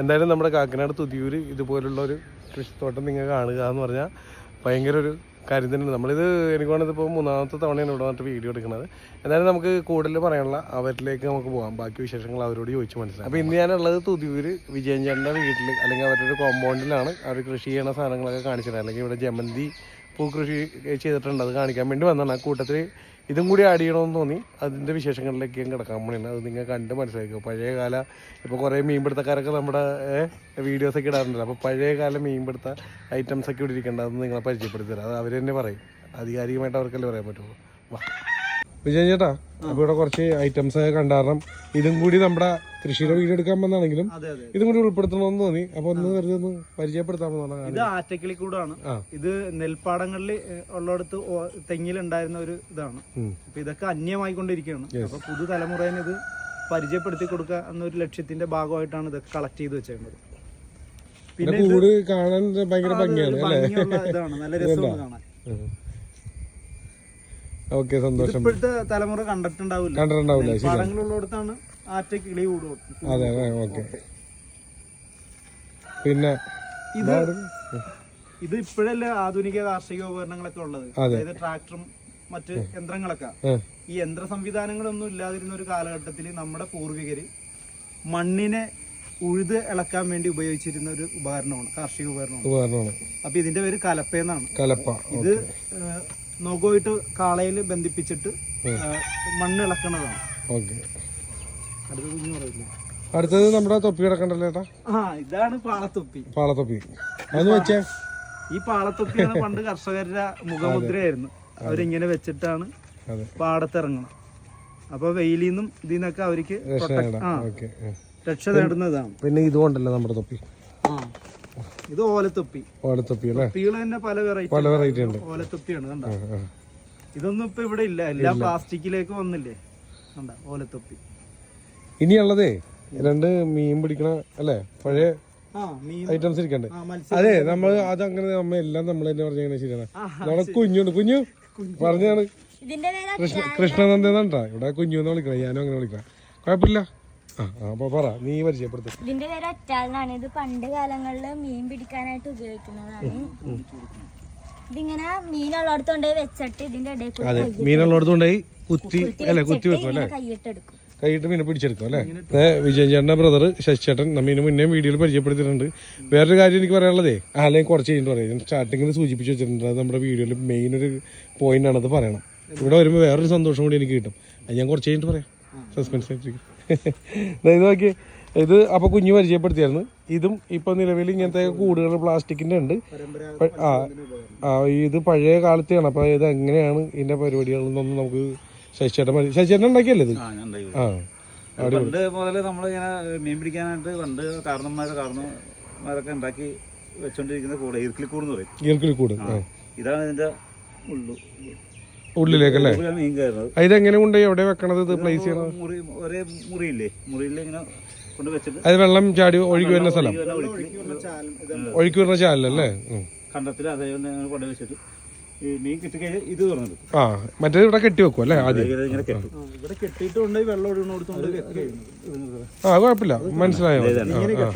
എന്തായാലും നമ്മുടെ കാക്കനാട് തുതിയൂർ ഇതുപോലുള്ള ഒരു കൃഷിത്തോട്ടം നിങ്ങൾ കാണുക എന്ന് പറഞ്ഞാൽ ഭയങ്കര ഒരു കാര്യം തന്നെയാണ്. നമ്മളിത് എനിക്ക് വേണമെങ്കിൽ ഇപ്പോൾ മൂന്നാമത്തെ തവണയാണ് ഇവിടെ വന്നിട്ട് വീഡിയോ എടുക്കുന്നത്. എന്തായാലും നമുക്ക് കൂടുതൽ പറയാനുള്ള അവരിലേക്ക് നമുക്ക് പോകാം. ബാക്കി വിശേഷങ്ങൾ അവരോട് ചോദിച്ച് മനസ്സിലാക്കാം. അപ്പോൾ ഇന്ന് ഞാനുള്ളത് തുതിയൂർ വിജയൻ ചേട്ടന്റെ വീട്ടിൽ അല്ലെങ്കിൽ അവരുടെ ഒരു കോമ്പൗണ്ടിലാണ്. അവർ കൃഷി ചെയ്യുന്ന സാധനങ്ങളൊക്കെ കാണിച്ചിട്ടുണ്ട് അല്ലെങ്കിൽ ഇവിടെ ജമന്തി പൂ കൃഷി ചെയ്തിട്ടുണ്ട്. അത് കാണിക്കാൻ വേണ്ടി വന്നതാണ്. കൂട്ടത്തിൽ ഇതും കൂടി ആഡ് ചെയ്യണമെന്ന് തോന്നി. അതിന്റെ വിശേഷങ്ങളിലേക്ക് ഞാൻ കിടക്കാൻ പണിയാണ് അത് നിങ്ങൾ കണ്ട് മനസ്സിലാക്കുക പഴയ കാല ഇപ്പോൾ കുറേ മീൻപിടുത്തക്കാരൊക്കെ നമ്മുടെ വീഡിയോസൊക്കെ ഇടാറുണ്ടല്ലോ. അപ്പോൾ പഴയ കാല മീൻപിടുത്ത ഐറ്റംസ് ഒക്കെ ഇവിടെ ഇരിക്കേണ്ട. അത് നിങ്ങളെ പരിചയപ്പെടുത്തി തരാം. അത് അവർ തന്നെ പറയും. ആധികാരികമായിട്ട് അവർക്കല്ലേ പറയാൻ പറ്റുള്ളൂ. വാ. ചേട്ടാ അപ്പോൾ ഇവിടെ കുറച്ച് ഐറ്റംസ് കണ്ടാരണം. ഇതും കൂടി നമ്മുടെ കൃഷിയുടെ വീടെടുക്കാൻ വന്നാണെങ്കിലും ഇതും കൂടി ഉൾപ്പെടുത്തണമെന്ന് തോന്നി. അപ്പൊ ഒന്ന് വെറുതെ ഒന്ന് പരിചയപ്പെടുത്താമെന്ന് പരിചയപ്പെടുത്താമെന്നാണ് ഇത് ആറ്റക്കിളി കൂടാണ്. ഇത് നെൽപ്പാടങ്ങളിൽ ഉള്ളിടത്ത് തെങ്ങിലുണ്ടായിരുന്ന ഒരു ഇതാണ്. അപ്പൊ ഇതൊക്കെ അന്യമായിക്കൊണ്ടിരിക്കുകയാണ്. അപ്പൊ പുതുതലമുറേനെ ഇത് പരിചയപ്പെടുത്തി കൊടുക്കുക എന്നൊരു ലക്ഷ്യത്തിന്റെ ഭാഗമായിട്ടാണ് ഇതൊക്കെ കളക്ട് ചെയ്ത് വെച്ചേക്കുന്നത്. പിന്നെ കൂട് കാണാൻ ഭയങ്കര ഭംഗിയാണ് ഇതാണ്. നല്ല രസമാണ് കാണാൻ. ഓക്കെ സന്തോഷം. ഇപ്പോഴത്തെ തലമുറ കണ്ടിട്ടുണ്ടാവില്ല. കണ്ടിട്ടുണ്ടാവില്ല ശരി ആറ്റ കിളി കൂട് അതെ അതെ ഓക്കെ. പിന്നെ ഇത് ഇത് ഇപ്പോഴല്ലേ ആധുനിക കാർഷിക ഉപകരണങ്ങളൊക്കെ ഉള്ളത്. അതായത് ട്രാക്ടറും മറ്റ് യന്ത്രങ്ങളൊക്കെ. ഈ യന്ത്ര സംവിധാനങ്ങളൊന്നും ഇല്ലാതിരുന്ന ഒരു കാലഘട്ടത്തിൽ നമ്മുടെ പൂർവികര് മണ്ണിനെ ഉഴുത് ഇളക്കാൻ വേണ്ടി ഉപയോഗിച്ചിരുന്ന ഒരു ഉപകരണമാണ് കാർഷിക ഉപകരണമാണ്. ഉപകരണമാണ്. അപ്പൊ ഇതിന്റെ പേര് കലപ്പ എന്നാണ്. കലപ്പ ഇത് ഏഹ്, നഖമായിട്ട് കാളയിൽ ബന്ധിപ്പിച്ചിട്ട് മണ്ണ് ഇളക്കണതാണ്. ഓക്കെ. അടുത്ത കുഞ്ഞു പറയില്ല. അടുത്തത് നമ്മുടെ തൊപ്പി കിടക്കണ്ടല്ലോ ആ ഇതാണ് പാളത്തൊപ്പി. പാളത്തൊപ്പി. അതൊന്ന് വെച്ചേ. ഈ പാളത്തൊപ്പിയാണ് പണ്ട് കർഷകരുടെ മുഖമുദ്രയായിരുന്നു. അവരിങ്ങനെ വെച്ചിട്ടാണ് പാടത്തിറങ്ങണം അപ്പൊ വെയിലിൽ നിന്നും ഇതിൽ നിന്നൊക്കെ അവർക്ക് രക്ഷ നേടുന്നതാണ്. പിന്നെ ഇതുകൊണ്ടല്ലേ നമ്മുടെ തൊപ്പി? ഇത് ഓലത്തൊപ്പി. ഓലത്തൊപ്പി അല്ലേ? തൊപ്പികൾ തന്നെ പല വെറൈറ്റി പല വെറൈറ്റി ഉണ്ട്. ഓലത്തൊപ്പിയാണ് കണ്ട. ഇതൊന്നും ഇപ്പൊ ഇവിടെ ഇല്ല. എല്ലാം പ്ലാസ്റ്റിക്കിലേക്ക് വന്നില്ലേ? കണ്ട? ഓലത്തൊപ്പി. ഇനിയുള്ളതേ രണ്ട് മീൻ പിടിക്കണ അല്ലേ? പഴയ ആ മീൻ. ഐറ്റംസ് ഇരിക്കണ്ടേ? അതെ നമ്മൾ അതങ്ങനെ നമ്മ എല്ലാം നമ്മൾ തന്നെ പറഞ്ഞാൽ ശരിയാണ്. നമ്മളെ കുഞ്ഞുണ്ട്. കുഞ്ഞു പറഞ്ഞാണ്. ഇതിന്റെ പേര് കൃഷ്ണ കൃഷ്ണനന്ദ ഇവിടെ കുഞ്ഞു എന്ന് വിളിക്കണം. ഞാനും അങ്ങനെ വിളിക്കണം. കുഴപ്പമില്ല. പറ നീ പരിചയപ്പെടുത്തും. ഇതിന്റെ പേര് ഒറ്റാലെന്നാണ് ഇത് പണ്ട് കാലങ്ങളിൽ മീൻ പിടിക്കാനായിട്ട് ഉപയോഗിക്കുന്നതാണ്. ഇതിങ്ങനെ മീനുള്ളടത്തോണ്ട് കൊണ്ടുപോയി വെച്ചിട്ട് ഇതിന്റെ ഇടയിൽ മീനുള്ളടത്തോണ്ട് അതെ മീനുള്ളടത്ത് കൊണ്ടുപോയി കുത്തി അല്ലെ കുത്തി വെക്കും അല്ലേ? കൈയിട്ടെടുക്കും കൈയിട്ട് മീനെ പിടിച്ചെടുക്കും അല്ലേ? വിജയൻ ചേട്ടന്റെ ബ്രദർ ശശിചേട്ടൻ നമ്മീനെ മുന്നേ വീഡിയോയിൽ പരിചയപ്പെടുത്തിയിട്ടുണ്ട്. വേറൊരു കാര്യം എനിക്ക് പറയാനുള്ളതേ അല്ലെങ്കിൽ കുറച്ച് കഴിഞ്ഞിട്ട് പറയാം. സ്റ്റാർട്ടിങ്ങിൽ സൂചിപ്പിച്ച് വെച്ചിട്ടുണ്ട് അത് നമ്മുടെ വീഡിയോയിൽ മെയിൻ ഒരു പോയിന്റ് ആണ് അത് പറയണം. ഇവിടെ വരുമ്പോൾ വേറൊരു സന്തോഷം കൂടി എനിക്ക് കിട്ടും. അത് ഞാൻ കുറച്ച് കഴിഞ്ഞിട്ട് പറയാം. സസ്പെൻസ് ആയിട്ടിരിക്കും. ഇത് നോക്കി. ഇത് അപ്പോൾ കുഞ്ഞു പരിചയപ്പെടുത്തിയായിരുന്നു. ഇതും ഇപ്പൊ നിലവിൽ ഇങ്ങനത്തെ കൂടുകൾ പ്ലാസ്റ്റിക്കിന്റെ ഉണ്ട്. ആ ആ ഇത് പഴയ കാലത്തെയാണ്. അപ്പൊ ഇത് എങ്ങനെയാണ് ഇതിന്റെ പരിപാടികളെന്നൊന്നും നമുക്ക് ശശിയേട്ടൻ ശശിചേട്ടൻ ഉണ്ടാക്കിയല്ലേ ഇത്? ആ പണ്ട് മുതൽ നമ്മളിങ്ങനെ മീൻ പിടിക്കാനായിട്ട് പണ്ട് കാരണന്മാരെ കാരണന്മാരൊക്കെ ഉണ്ടാക്കി വെച്ചോണ്ടിരിക്കുന്ന കൂടെ ഈർക്കിളിക്കൂട് എന്ന് പറയും ഈർക്കിളിക്കൂട് ഇതാണ് ഇതിന്റെ ഉള്ളു. ഉള്ളിലേക്കല്ലേ? അല്ലേ മീൻ കയറുന്നത് ആ, ഇതെങ്ങനെ കൊണ്ടുപോയി? എവിടെ വെക്കണത് ഇത് പ്ലേസ് ചെയ്യണത്? മുറി ഒരേ മുറിയില്ലേ? മുറിയിൽ ഇങ്ങനെ കൊണ്ട് വെച്ചിട്ട് അത് വെള്ളം ചാടി ഒഴുകി വരുന്ന സ്ഥലം. ഇങ്ങനെ ഒഴുക്കി ഒഴുക്കി വരുന്ന ചാലല്ലേ ഉം. കണ്ടത്തിൽ അതേപോലെ ഇങ്ങനെ കൊണ്ട് വെച്ചിട്ട് ഈ മീൻ കിട്ടിക്കഴിഞ്ഞാൽ ഇത് തുറന്നിട്ടു ആ മറ്റേ ഇവിടെ കെട്ടി വെക്കും അല്ലേ ആദ്യം? ഇങ്ങനെ കെട്ടും. ആ, ഇവിടെ കെട്ടിയിട്ട് കൊണ്ടുപോയി വെള്ളം ആ കുഴപ്പമില്ല. മനസ്സിലായോ? ആ, ആ.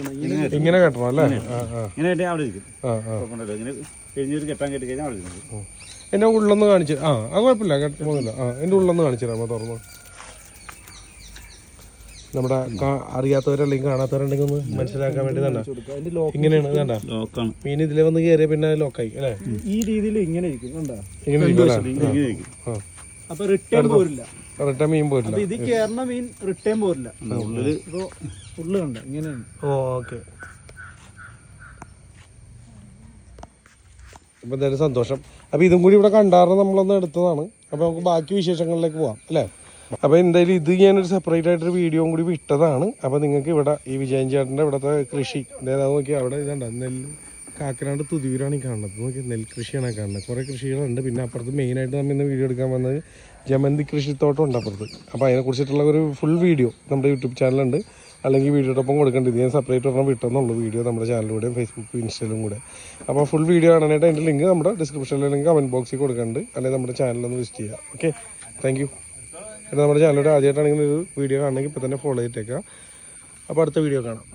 ഇങ്ങനെ കെട്ടണം. അല്ലേ? ആ ആ. ഇങ്ങനെ കെട്ടിയാൽ അവിടെ ഇരിക്കും. ആ ആ. ഇങ്ങനെ കഴിഞ്ഞൊരു കെട്ടാൻ കെട്ടി കഴിഞ്ഞാൽ അവിടെ ഇരിക്കും. എന്റെ ഉള്ളൊന്ന് കാണിച്ചു ആ അത് കുഴപ്പമില്ല. പോകുന്നില്ല. ആ എന്റെ ഉള്ളൊന്ന് കാണിച്ചു തരാം തുറന്ന്. നമ്മുടെ അറിയാത്തവരല്ലെങ്കിൽ കാണാത്തവരുണ്ടെങ്കിൽ ഒന്ന് മനസ്സിലാക്കാൻ വേണ്ടി തന്നെ ഇങ്ങനെയാണ് വേണ്ട ലോക്കാണ്. മീൻ ഇതിലെ വന്ന് കയറിയ പിന്നെ ലോക്കായി അല്ലേ? ഈ രീതിയിൽ ഇങ്ങനെ ഇരിക്കും കണ്ടോ? ഇങ്ങനെ ഇങ്ങനെ ഇരിക്കും. ആ. അപ്പൊ റിട്ടേൺ പോരില്ല. റിട്ടേൺ മീൻ പോരില്ല. ഇത് കേറണ മീൻ റിട്ടേൺ പോരില്ല. ഉള്ളിൽ ഇപ്പൊ ഉള്ളു കണ്ട? ഇങ്ങനെയാണ്. ഓക്കെ. അപ്പൊ എന്തായാലും സന്തോഷം. അപ്പൊ ഇതും കൂടി ഇവിടെ കണ്ടാറ് നമ്മളൊന്ന് എടുത്തതാണ്. അപ്പോൾ നമുക്ക് ബാക്കി വിശേഷങ്ങളിലേക്ക് പോവാം അല്ലേ? അപ്പോൾ എന്തായാലും ഇത് ഞാനൊരു സെപ്പറേറ്റ് ആയിട്ടൊരു വീഡിയോയും കൂടി വിട്ടതാണ്. അപ്പോൾ നിങ്ങൾക്ക് ഇവിടെ ഈ വിജയൻ ചേട്ടന്റെ ഇവിടുത്തെ കൃഷി അതായത് നോക്കി അവിടെ ഇതുണ്ട് നെല്ല് കാക്കനാട് തുതിയൂരാണ് ഈ കാണുന്നത്. നോക്കി നെൽകൃഷിയാണ് കാണുന്നത്. കുറേ കൃഷികളുണ്ട്. പിന്നെ അപ്പുറത്ത് മെയിനായിട്ട് നമ്മൾ ഇന്ന് വീഡിയോ എടുക്കാൻ വന്നത് ജമന്തി കൃഷിത്തോട്ടം ഉണ്ട് അപ്പുറത്ത്. അപ്പോൾ അതിനെക്കുറിച്ചിട്ടുള്ള ഒരു ഫുൾ വീഡിയോ നമ്മുടെ യൂട്യൂബ് ചാനലുണ്ട് അല്ലെങ്കിൽ വീഡിയോടൊപ്പം കൊടുക്കേണ്ടത് ഇത് ഞാൻ സെപ്പറേറ്റ് ഒരെണ്ണം വിട്ടെന്നുള്ളൂ. വീഡിയോ നമ്മുടെ ചാനലിലൂടെയും ഫേസ്ബുക്ക് ഇൻസ്റ്റയിലും കൂടെ. അപ്പോൾ ഫുൾ വീഡിയോ കാണാനായിട്ട് അതിന്റെ ലിങ്ക് നമ്മുടെ ഡിസ്ക്രിപ്ഷനിൽ അല്ലെങ്കിൽ കമന്റ് ബോക്സിൽ കൊടുക്കുന്നുണ്ട് അല്ലെങ്കിൽ നമ്മുടെ ചാനലൊന്ന് വിസിറ്റ് ചെയ്യുക ഓക്കെ താങ്ക് യു പിന്നെ നമ്മുടെ ചാനലിലൂടെ ആദ്യമായിട്ടാണെങ്കിൽ ഒരു വീഡിയോ കാണണമെങ്കിൽ ഇപ്പോൾ തന്നെ ഫോളോ ചെയ്തേക്കുക അപ്പോൾ അടുത്ത വീഡിയോ കാണാം.